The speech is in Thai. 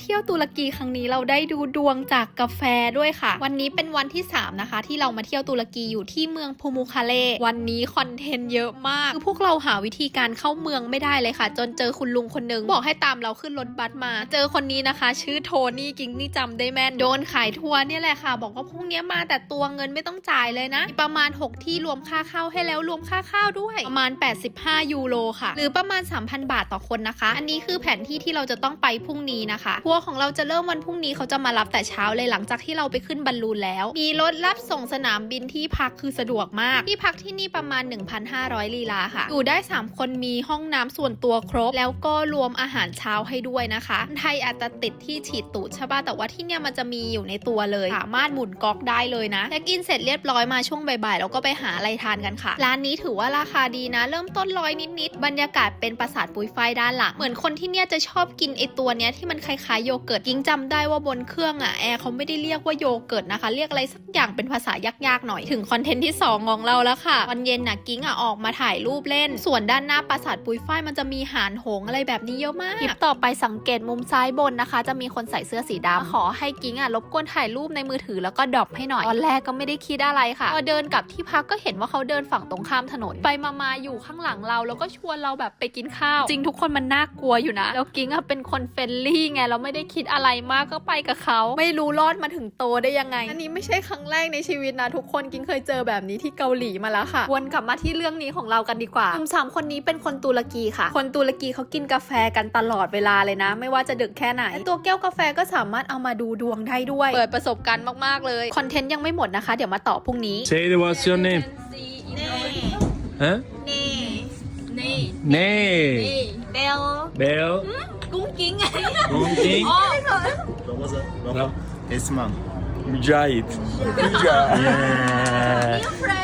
เที่ยวตุรกีครั้งนี้เราได้ดูดวงจากกาแฟด้วยค่ะ วันนี้เป็นวันที่ 3 นะคะ ที่เรามาเที่ยวตุรกีอยู่ที่เมืองพูมูคาเลวันนี้คอนเทนต์เยอะมากคือพวกเราหาวิธีการเข้าเมืองไม่ได้เลยค่ะ จนเจอคุณลุงคนหนึงบอกให้ตามเราขึ้นรถบัสมา เจอคนนี้นะคะ ชื่อโทนี่กิงนี่จำได้แม่นโดนขายทัวร์เนี่ยแหละค่ะ บอกว่าพรุ่งนี้มาแต่ตัวเงินไม่ต้องจ่ายเลยนะ ประมาณ 6 ที่รวมค่าเข้าให้แล้วรวมค่าข้าวด้วยประมาณ 85 ยูโรค่ะ หรือประมาณ 3,000 บาทต่อคนนะคะ อันนี้คือแผนที่ที่เราจะต้องไปพรุ่งนี้นะคะทัวร์ของเราจะเริ่มวันพรุ่งนี้เขาจะมารับแต่เช้าเลยหลังจากที่เราไปขึ้นบอลลูนแล้ว มีรถรับส่งสนามบินที่พักคือสะดวกมาก ที่พักที่นี่ประมาณ 1,500 ลีลาค่ะ อยู่ได้ 3 คนมีห้องน้ำส่วนตัวครบ แล้วก็รวมอาหารเช้าให้ด้วยนะคะ ไทยอาจจะติดที่ฉีดตูดใช่ป่ะแต่ว่าที่เนี่ยมันจะมีอยู่ในตัวเลย สามารถหมุนก๊อกได้เลยนะเช็คอินเสร็จเรียบร้อยมาช่วงบ่ายๆเราก็ไปหาอะไรทานกันค่ะ ร้านนี้ถือว่าราคาดีนะ เริ่มต้นร้อยนิดๆบรรยากาศเป็นปราสาทปุยไฟด้านหลังเหมือนคนที่เนี่ยจะชอบกินไอตัวเนี้ยที่มันคล้ายๆโยเกิร์ตยิงจำได้ว่าบนเครื่องอะแอร์เขาไม่ได้เรียกว่าโยเกิร์ตนะคะ เรียกอะไรสักอย่างเป็นภาษายากๆหน่อยถึงคอนเทนต์ที่สองของเราแล้วค่ะตอนเย็นน่ะกิ้งอะออกมาถ่ายรูปเล่น ส่วนด้านหน้าปราสาทปุยไฟมันจะมีหานหงอะไรแบบนี้เยอะมากคลิปต่อไปสังเกตมุมซ้ายบนนะคะ จะมีคนใส่เสื้อสีดำขอให้กิ้งอะรบกวนถ่ายรูปในมือถือแล้วก็ดรอปให้หน่อยตอนแรกก็ไม่ได้คิดอะไรค่ะพอเดินกลับที่พักก็เห็นว่าเขาเดินฝั่งตรงข้ามถนนไปมาๆอยู่ข้างหลังเรา แล้วก็ชวนเราแบบไปกินข้าว จริงทุกคนมันน่ากลัวอยู่นะแล้วกิ้งอะเป็นคนเฟรนลี่ไงแล้ไม่ได้คิดอะไรมากก็ไปกับเขา ไม่รู้รอดมาถึงโตได้ยังไง อันนี้ไม่ใช่ครั้งแรกในชีวิตนะ ทุกคนกิ้งเคยเจอแบบนี้ที่เกาหลีมาแล้วค่ะ วนกลับมาที่เรื่องนี้ของเรากันดีกว่าหนุ่มสามคนนี้เป็นคนตุรกีค่ะ คนตุรกีเขากินกาแฟกันตลอดเวลาเลยนะ ไม่ว่าจะดึกแค่ไหน ตัวแก้วกาแฟก็สามารถเอามาดูดวงได้ด้วย เปิดประสบการณ์มากๆเลย คอนเทนต์ยังไม่หมดนะคะ เดี๋ยวมาต่อพรุ่งนี้ Say the what's your name ฮะ เนเนเบล เบล 낑. Gung Ramazan. Ramazan. Esman. Mücahit. Mücahit. Yeah.